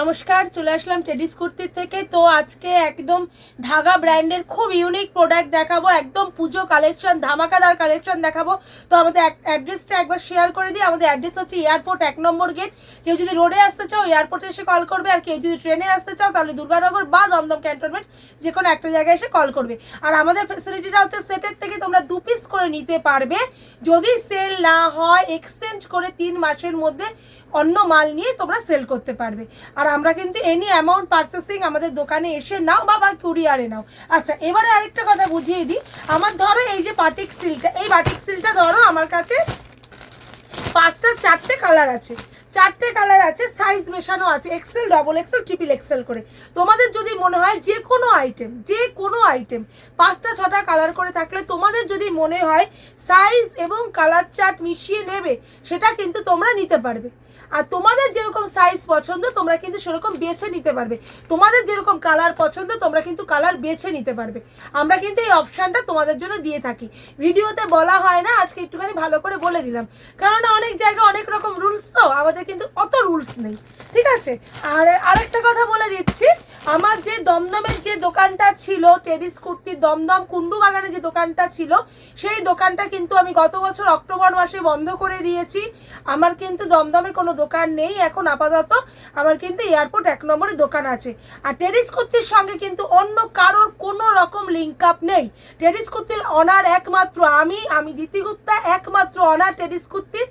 নমস্কার, চলে আসলাম টেডিস কুর্তির থেকে। তো আজকে একদম ধাগা ব্র্যান্ডের খুব ইউনিক প্রোডাক্ট দেখাবো। একদম পুজো কালেকশন ধামাকাদার কালেকশন দেখাবো। তো আমাদের অ্যাড্রেসটা একবার শেয়ার করে দিই। আমাদের অ্যাড্রেস হচ্ছে এয়ারপোর্ট এক নম্বর গেট কেউ যদি রোডে আসতে চাও এয়ারপোর্টে এসে কল করবে। আর কেউ যদি ট্রেনে আসতে চাও, তাহলে দুর্গানগর বা দমদম ক্যান্টনমেন্ট যে কোনো একটা জায়গায় এসে কল করবে। আর আমাদের ফেসিলিটিটা হচ্ছে সেটের থেকে তোমরা দু পিস করে নিতে পারবে। যদি সেল না হয় এক্সচেঞ্জ করে তিন মাসের মধ্যে অন্য মাল নিয়ে তোমরা সেল করতে পারবে। আর আমরা কিন্তু এনি অ্যামাউন্ট পারচেসিং আমাদের দোকানে এসে নাও বা বা কুরিয়ারে নাও। আচ্ছা এবারে আরেকটা কথা বুঝিয়ে দিই। আমার ধরো এই যে বাটিক সিলটা এই বাটিক সিলটা ধরো আমার কাছে পাঁচটা, চারটে কালার আছে। চারটে কালার আছে সাইজ মেশানো আছে excel double excel triple excel করে। তোমাদের যদি মনে হয় যে কোনো আইটেম যে কোনো আইটেম পাঁচটা, ছটা কালার করে থাকলে তোমাদের যদি মনে হয় সাইজ এবং কালার চার্ট মিশিয়ে নেবে, সেটা কিন্তু তোমরা নিতে পারবে। আর তোমাদের যেরকম সাইজ পছন্দ, তোমরা কিন্তু সেরকম বেছে নিতে পারবে। তোমাদের যেরকম কালার পছন্দ, তোমরা কিন্তু কালার বেছে নিতে পারবে। আমরা কিন্তু এই অপশানটা তোমাদের জন্য দিয়ে থাকি। ভিডিওতে বলা হয় না, আজকে একটুখানি ভালো করে বলে দিলাম। কারণ অনেক জায়গায় অনেক রকম রুলস তো, আমাদের কিন্তু অত রুলস নেই। ঠিক আছে? আর আরেকটা কথা বলে দিচ্ছি, আমার যে দমদমের যে দোকানটা ছিল টেরিস কুর্তি দমদম কুন্ডু বাগানে যে দোকানটা ছিল, সেই দোকানটা কিন্তু আমি গত বছর অক্টোবর মাসে বন্ধ করে দিয়েছি। আমার কিন্তু দমদমে কোনো দোকান নেই, এখন আপাতত আমার কিন্তু এয়ারপোর্ট এক নম্বরে দোকান আছে। আর টেরিস কুর্তির সঙ্গে কিন্তু অন্য কারোর কোনো রকম লিঙ্ক আপ নেই। টেরিস কুর্তির অনার একমাত্র আমি আমি দিতি গুপ্তা একমাত্র অনার টেরিস কুর্তির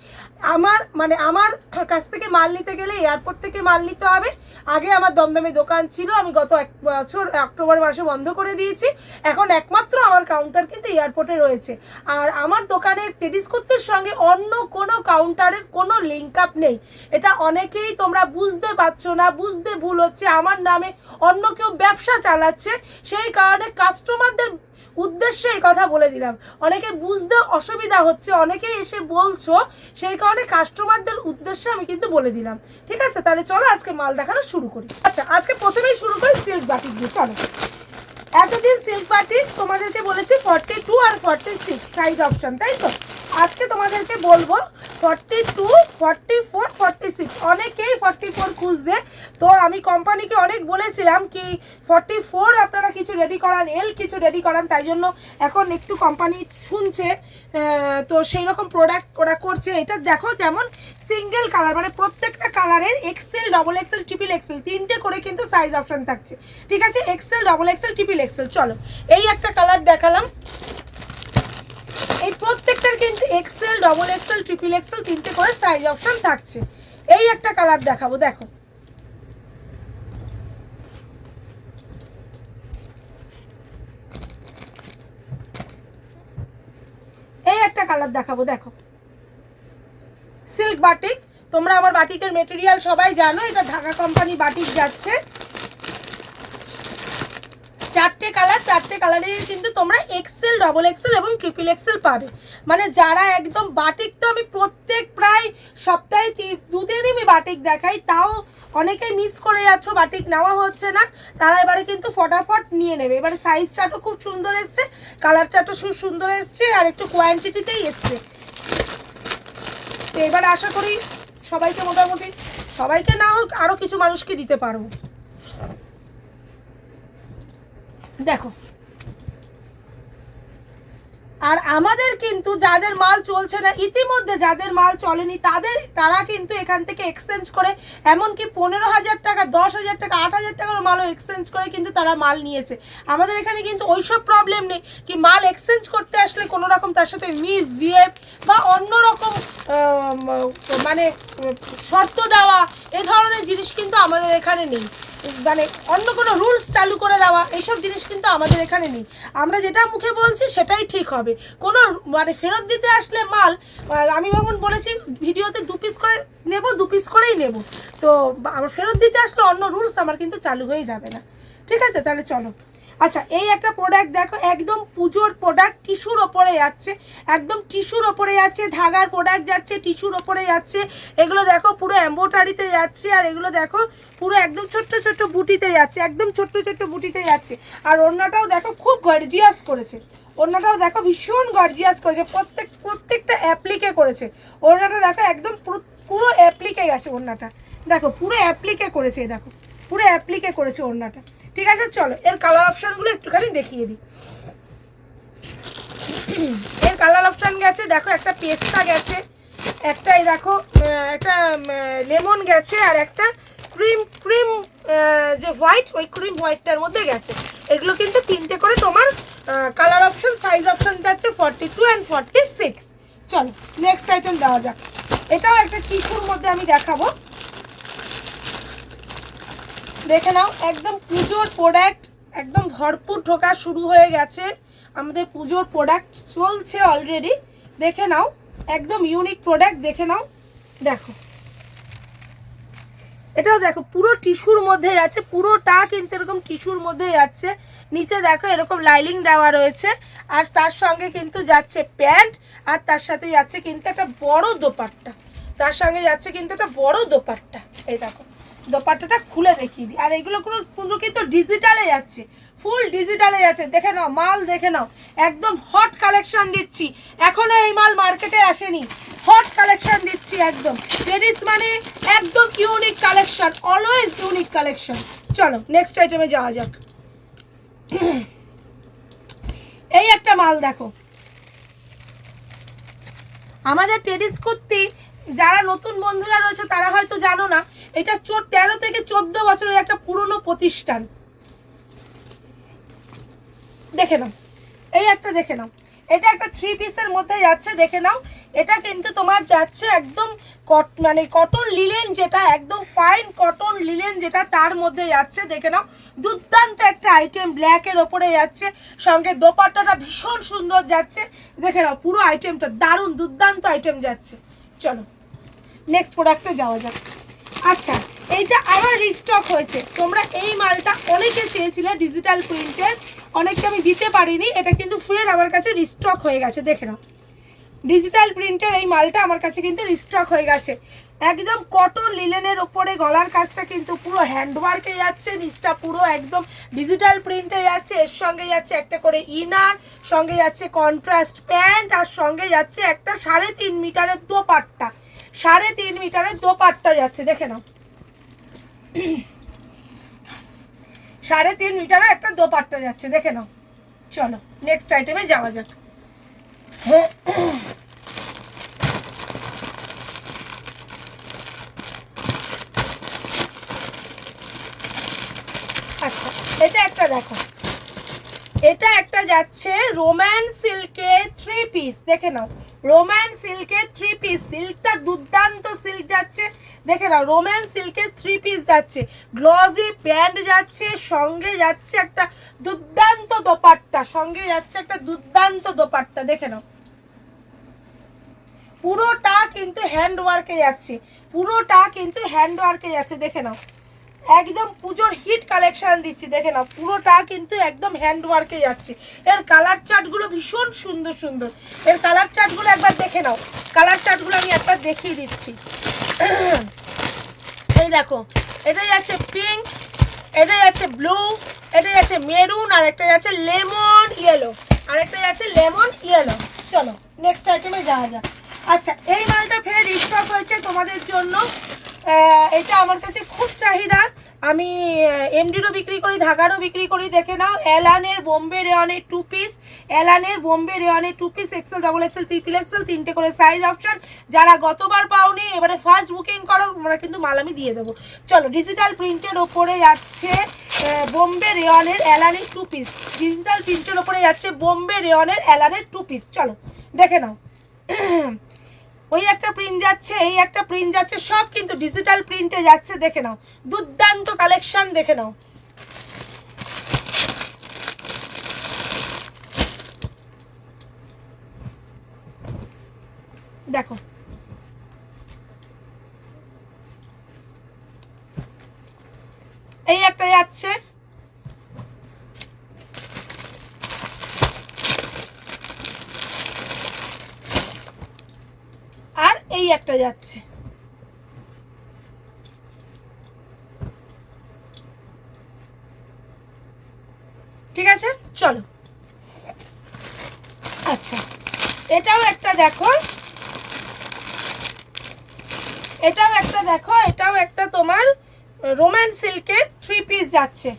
আমার মানে আমার কাছ থেকে মাল নিতে গেলে এয়ারপোর্ট থেকে মাল নিতে হবে। আগে আমার দমদমে দোকান ছিল, আমি গত এক বছর, অক্টোবর মাসে বন্ধ করে দিয়েছি। এখন একমাত্র আমার কাউন্টার কিন্তু এয়ারপোর্টে রয়েছে। আর আমার দোকানের টেডিস কুর্তির সঙ্গে অন্য কোনো কাউন্টারের কোনো লিঙ্ক আপ নেই। এটা অনেকেই তোমরা বুঝতে পারছ না, বুঝতে ভুল হচ্ছে। আমার নামে অন্য কেউ ব্যবসা চালাচ্ছে, সেই কারণে কাস্টমারদের উদ্দেশ্যে এই কথা বলে দিলাম। অনেকে বুঝতে অসুবিধা হচ্ছে, অনেকেই এসে বলছো, সেই কারণে কাস্টমারদের উদ্দেশ্যে আমি কিন্তু বলে দিলাম। ঠিক আছে? তাহলে চলো আজকে মাল দেখানো শুরু করি। আচ্ছা আজকে প্রথমেই শুরু করি সিল্ক বাটিক দিয়ে। চলো। এতদিন সিল্ক বাটিক তোমাদেরকে বলেছি ফর্টি টু আর ফর্টি সিক্স সাইজ অপশন তাই তো? আজকে তোমাদেরকে বলব forty two forty four forty six অনেকেই ফর্টি ফোর খুঁজতে তো আমি কোম্পানিকে অনেক বলেছিলাম কি ফর্টি ফোর আপনারা কিছু রেডি করান এল কিছু রেডি করান। তাই জন্য এখন একটু কোম্পানি শুনছে। তো সেই রকম প্রোডাক্ট ওরা করছে। এটা দেখো যেমন সিঙ্গেল কালার মানে প্রত্যেকটা কালারের XL double XL triple XL তিনটে করে কিন্তু সাইজ অপশন থাকছে। ঠিক আছে? XL double XL triple XL চলো, এই একটা কালার দেখালাম। এই প্রত্যেকটার কিন্তু XL double XL triple XL তিনটে করে সাইজ অপশন থাকছে। এই একটা কালার দেখাবো, দেখো। এই একটা কালার দেখাবো, দেখো। সিল্ক বাটিক তোমরা আমার বাটিকের মেটেরিয়াল সবাই জানো, এটা ঢাকা কোম্পানি বাটিক যাচ্ছে। চারটে কালার চারটে কালারের কিন্তু তোমরা এক্সেল ডবল এক্সেল এবং ট্রিপল এক্সেল পাবে। মানে যারা একদম বাটিক তো আমি প্রত্যেক প্রায় সপ্তাহে দুদিনই আমি বাটিক দেখাই, তাও অনেকেই মিস করে যাচ্ছ বাটিক নেওয়া হচ্ছে না, তারা এবারে কিন্তু ফটাফট নিয়ে নেবে। এবারে সাইজ চার্টও খুব সুন্দর এসছে কালার চার্টও খুব সুন্দর এসছে, আর একটু কোয়ান্টিটিতেই এসছে। তো এবার আশা করি সবাইকে মোটামুটি, সবাইকে না হোক আরও কিছু মানুষকে দিতে পারব। দেখো। আর আমাদের কিন্তু যাদের মাল চলছে না, ইতিমধ্যে যাদের মাল চলেনি, তাদের, তারা কিন্তু এখান থেকে এক্সচেঞ্জ করে, এমনকি পনেরো হাজার টাকা, দশ হাজার টাকা, আট হাজার টাকার মালও এক্সচেঞ্জ করে কিন্তু তারা মাল নিয়েছে। আমাদের এখানে কিন্তু ওইসব প্রবলেম নেই কি মাল এক্সচেঞ্জ করতে আসলে কোনো রকম তার সাথে মিস বিহেভ বা অন্য রকম মানে শর্ত দেওয়া, এ ধরনের জিনিস কিন্তু আমাদের এখানে নেই। মানে অন্য কোনো রুলস চালু করে দেওয়া, এইসব জিনিস কিন্তু আমাদের এখানে নেই। আমরা যেটা মুখে বলছি সেটাই ঠিক হবে। কোনো মানে ফেরত দিতে আসলে মাল আমি যেমন বলেছি, ভিডিওতে দু পিস করে নেব, দু পিস করেই নেব। তো আমার ফেরত দিতে আসলে অন্য রুলস আমার কিন্তু চালু হয়ে যাবে না। ঠিক আছে? তাহলে চলো। আচ্ছা এই একটা প্রোডাক্ট দেখো, একদম পুজোর প্রোডাক্ট টিস্যুর ওপরে যাচ্ছে, একদম টিস্যুর ওপরে যাচ্ছে, ধাগার প্রোডাক্ট যাচ্ছে টিস্যুর ওপরে যাচ্ছে, এগুলো দেখো পুরো এম্বোটারিতে যাচ্ছে, আর এগুলো দেখো পুরো একদম ছোট্ট ছোট্ট বুটিতে যাচ্ছে, একদম ছোট্ট ছোট্ট বুটিতে যাচ্ছে, আর অন্যটাও দেখো খুব গর্জিয়াস করেছে, ওড়নাটাও দেখো ভীষণ গর্জিয়াস করেছে, প্রত্যেক, প্রত্যেকটা অ্যাপ্লিকে করেছে, ওড়নাটা দেখো একদম পুরো পুরো অ্যাপ্লিকে গেছে ওড়নাটা, দেখো পুরো অ্যাপ্লিকে করেছে, দেখো, পুরো অ্যাপ্লিকে করেছে ওড়নাটা। ঠিক আছে, চলো, এর কালার অপশানগুলো একটুখানি দেখিয়ে দিই। এর কালার অপশান গেছে, দেখো একটা পেস্তা গেছে একটা দেখো একটা লেমন গেছে, আর একটা ক্রিম ক্রিম যে হোয়াইট ওই ক্রিম হোয়াইটটার মধ্যে গেছে। এগুলো কিন্তু তিনটে করে তোমার কালার অপশন সাইজ অপশন যাচ্ছে forty two and forty six চলো নেক্সট আইটেম দেওয়া যাক। এটাও একটা টিস্যুর মধ্যে আমি দেখাবো। দেখে নাও, একদম পুজোর প্রোডাক্ট একদম ভরপুর ঢোকা শুরু হয়ে গেছে। আমাদের পুজোর প্রোডাক্ট চলছে অলরেডি দেখে নাও, একদম ইউনিক প্রোডাক্ট দেখে নাও। দেখো। এটাও দেখো, পুরো টিস্যুর মধ্যে যাচ্ছে, পুরোটা কিন্তু এরকম টিস্যুর মধ্যে যাচ্ছে। নিচে দেখো, এরকম লাইলিং দেওয়া রয়েছে। আর তার সঙ্গে কিন্তু যাচ্ছে প্যান্ট আর তার সাথে যাচ্ছে কিন্তু একটা বড় দোপাট্টা। তার সঙ্গে যাচ্ছে কিন্তু একটা বড় দোপাট্টা। এই দেখো। দোপাট্টাটা খুলে দেখিয়ে দিই। আর এগুলো কোনো পুরো কিন্তু ডিজিটালে যাচ্ছে। ফুল ডিজিটালে যাচ্ছে। দেখে নাও, মাল দেখে নাও। একদম হট কালেকশন দিচ্ছি। এখনও এই মাল মার্কেটে আসেনি। হট কালেকশন দিচ্ছি একদম। লেডিস মানে একদম unique collection always unique collection চলো নেক্সট আইটেমে যাওয়া যাক। এই একটা মাল দেখো। আমাদের টেডিস কুর্তি যারা নতুন বন্ধুরা রয়েছে, তারা হয়তো জানো না, এটা তেরো থেকে চোদ্দ বছরের একটা পুরনো প্রতিষ্ঠান। দেখে নাও। এই একটা দেখে নাও। এটা একটা থ্রি পিসের মধ্যে যাচ্ছে, দেখে নাও। এটা কিন্তু তোমার যাচ্ছে একদম কট মানে কটন লিলেন যেটা, একদম ফাইন কটন লিলেন যেটা তার মধ্যে যাচ্ছে, দেখে নাও। দুর্দান্ত একটা আইটেম ব্ল্যাকের ওপরে যাচ্ছে, সঙ্গে দোপাট্টাটা ভীষণ সুন্দর যাচ্ছে। দেখে নাও, পুরো আইটেমটা দারুণ দুর্দান্ত আইটেম যাচ্ছে। চলো। নেক্সট প্রোডাক্টে যাওয়া যাক। আচ্ছা এইটা আবার রিস্টক হয়েছে। তোমরা এই মালটা অনেকে চেয়েছিলে ডিজিটাল প্রিন্টের অনেককে আমি দিতে পারিনি, এটা কিন্তু ফের আমার কাছে রিস্টক হয়ে গেছে, দেখে নাও। ডিজিটাল প্রিন্টের এই মালটা আমার কাছে কিন্তু রিস্টক হয়ে গেছে। একদম কটন লিলেনের ওপরে গলার কাজটা কিন্তু পুরো হ্যান্ডওয়ার্কে যাচ্ছে, নিচটা পুরো একদম ডিজিটাল প্রিন্টে যাচ্ছে, এর সঙ্গে যাচ্ছে একটা করে ইনার সঙ্গে যাচ্ছে কন্ট্রাস্ট প্যান্ট আর সঙ্গে যাচ্ছে একটা সাড়ে তিন মিটারের দোপাট্টা। সাড়ে তিন মিটারের দোপাট্টা যাচ্ছে, দেখে নাও। সাড়ে তিন মিটারের একটা দোপাট্টা যাচ্ছে, দেখে নাও। চলো নেক্সট আইটেমে যাওয়া যাক। আচ্ছা এটা একটা দেখো। এটা একটা যাচ্ছে রোম্যান সিল্কে থ্রি পিস দেখে নাও। রোম্যান সিল্কের থ্রি পিস সিল্কটা দুর্দান্ত সিল্ক যাচ্ছে। দেখে নাও রোম্যান সিল্কের থ্রি পিস যাচ্ছে। গ্লজি প্যান্ট যাচ্ছে, সঙ্গে যাচ্ছে একটা দুর্দান্ত দোপাট্টা। সঙ্গে যাচ্ছে একটা দুর্দান্ত দোপাট্টা। দেখে নাও। পুরোটা কিন্তু হ্যান্ড ওয়ার্কে যাচ্ছে। পুরোটা কিন্তু হ্যান্ড ওয়ার্কে যাচ্ছে। দেখে নাও। একদম পুজোর হিট কালেকশন দিচ্ছি, দেখে নাও। পুরোটা কিন্তু একদম হ্যান্ড ওয়ার্কে যাচ্ছে। এর কালার চার্টগুলো ভীষণ সুন্দর সুন্দর। এর কালার চার্টগুলো একবার দেখে নাও। কালার চার্টগুলো আমি একবার দেখিয়ে দিচ্ছি। এই দেখো, এটাই যাচ্ছে পিঙ্ক এটাই আছে ব্লু এটাই আছে মেরুন আর একটাই যাচ্ছে লেমন ইয়েলো আর একটাই যাচ্ছে লেমন ইয়েলো চলো নেক্সট আইটেমে যাওয়া যাক। আচ্ছা এই মালটা ফের রিস্টক হয়েছে তোমাদের জন্য। এটা আমার কাছে খুব চাহিদা। আমি এমডিরও বিক্রি করি ধাগারও বিক্রি করি, দেখে নাও। অ্যালানের বোম্বে রেওয়ানের টু পিস অ্যালানের Bombay রেওয়ানের two piece XL double XL triple XL তিনটে করে সাইজ অপশান যারা গতবার পাওনি, এবারে ফার্স্ট বুকিং করো তোমরা কিন্তু মাল আমি দিয়ে দেবো। চলো ডিজিটাল প্রিন্টের ওপরে যাচ্ছে বোম্বে রেওয়ানের অ্যালানের টু পিস ডিজিটাল প্রিন্টের ওপরে যাচ্ছে বোম্বে রেওয়ানের অ্যালানের টু পিস চলো, দেখে নাও। ওই একটা প্রিন্ট যাচ্ছে, এই একটা প্রিন্ট যাচ্ছে, সব কিন্তু ডিজিটাল প্রিন্টে যাচ্ছে, দেখে নাও। দুর্দান্ত কালেকশন দেখে নাও। দেখো। এই একটা যাচ্ছে আর এই একটা যাচ্ছে। ঠিক আছে? চলো। আচ্ছা। এটাও একটা দেখো। এটাও একটা দেখো। এটাও একটা তোমার রোম্যান সিল্কের থ্রি পিস যাচ্ছে।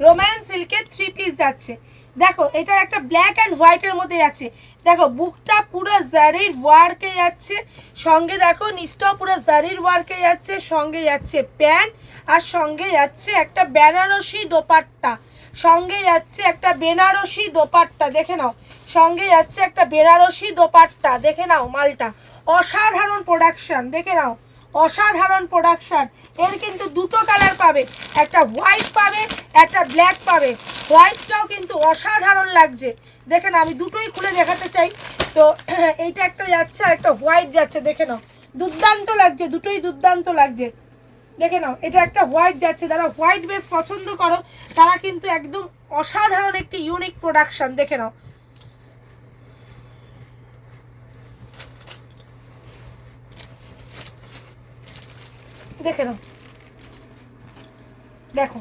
রোম্যান সিল্কের থ্রি পিস যাচ্ছে। দেখো, এটা একটা ব্ল্যাক অ্যান্ড হোয়াইটের মধ্যে যাচ্ছে। দেখো, বুকটা পুরো জারির ওয়ার্কে যাচ্ছে, সঙ্গে দেখো, নিচটাও পুরো জারির ওয়ার্কে যাচ্ছে, সঙ্গে যাচ্ছে প্যান্ট, আর সঙ্গে যাচ্ছে একটা বেনারসি দোপাট্টা। সঙ্গে যাচ্ছে একটা বেনারসি দোপাট্টা, দেখে নাও। সঙ্গে যাচ্ছে একটা বেনারসি দোপাট্টা, দেখে নাও মালটা। অসাধারণ প্রোডাকশন দেখে নাও। অসাধারণ প্রোডাকশন এর কিন্তু দুটো কালার পাবে। একটা হোয়াইট পাবে, একটা ব্ল্যাক পাবে। হোয়াইটটাও কিন্তু অসাধারণ লাগছে। দেখে নাও আমি দুটোই খুলে দেখাতে চাই। তো এইটা একটা যাচ্ছে আর একটা হোয়াইট যাচ্ছে, দেখে নাও। দুর্দান্ত লাগছে, দুটোই দুর্দান্ত লাগছে। দেখে নাও, এটা একটা হোয়াইট যাচ্ছে। যারা হোয়াইট বেস পছন্দ করো, তারা কিন্তু একদম অসাধারণ একটি ইউনিক প্রোডাকশন দেখে নাও। দেখে নাও। দেখো।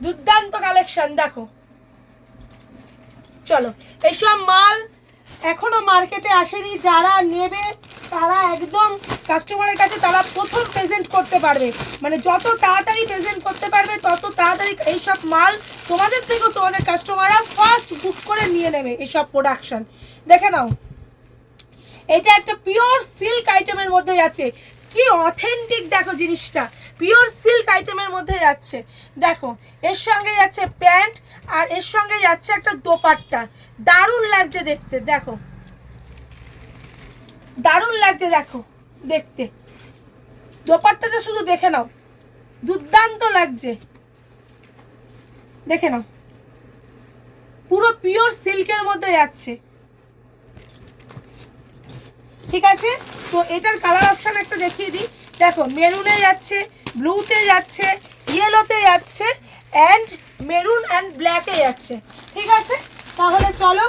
দুর্দান্ত কালেকশন দেখো। চলো, এইসব মাল এখনও মার্কেটে আসেনি। যারা নেবে, তারা একদম কাস্টমারের কাছে তারা প্রথম প্রেজেন্ট করতে পারবে। মানে যত তাড়াতাড়ি প্রেজেন্ট করতে পারবে, তত তাড়াতাড়ি এইসব মাল তোমাদের থেকেও তোমাদের কাস্টমাররা ফার্স্ট বুক করে নিয়ে নেবে এইসব প্রোডাকশন দেখে নাও। এটা একটা পিওর সিল্ক আইটেমের মধ্যে যাচ্ছে কি অথেন্টিক দেখো জিনিসটা। পিওর সিল্ক আইটেমের মধ্যে যাচ্ছে। দেখো, এর সঙ্গে যাচ্ছে প্যান্ট আর এর সঙ্গে যাচ্ছে একটা দোপাট্টা। দারুণ লাগছে দেখতে, দেখো। দারুণ লাগছে দেখো, দেখতে। দোপাট্টাটা শুধু দেখে নাও। দুর্দান্ত লাগছে। দেখে নাও। পুরো পিওর সিল্কের মধ্যে যাচ্ছে। ঠিক আছে? তো এটার কালার অপশান একটা দেখিয়ে দিই। দেখো মেরুনে যাচ্ছে ব্লুতে যাচ্ছে ইয়েলোতে যাচ্ছে অ্যান্ড মেরুন অ্যান্ড ব্ল্যাকে যাচ্ছে। ঠিক আছে? তাহলে চলো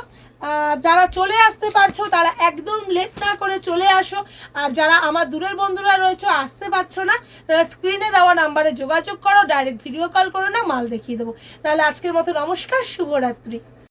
যারা চলে আসতে পারছ, তারা একদম লেট না করে চলে আসো। আর যারা আমার দূরের বন্ধুরা রয়েছে, আসতে পারছ না, তারা স্ক্রিনে দেওয়া নাম্বারে যোগাযোগ করো ডাইরেক্ট ভিডিও কল করো না মাল দেখিয়ে দেবো। তাহলে আজকের মতো নমস্কার, শুভরাত্রি।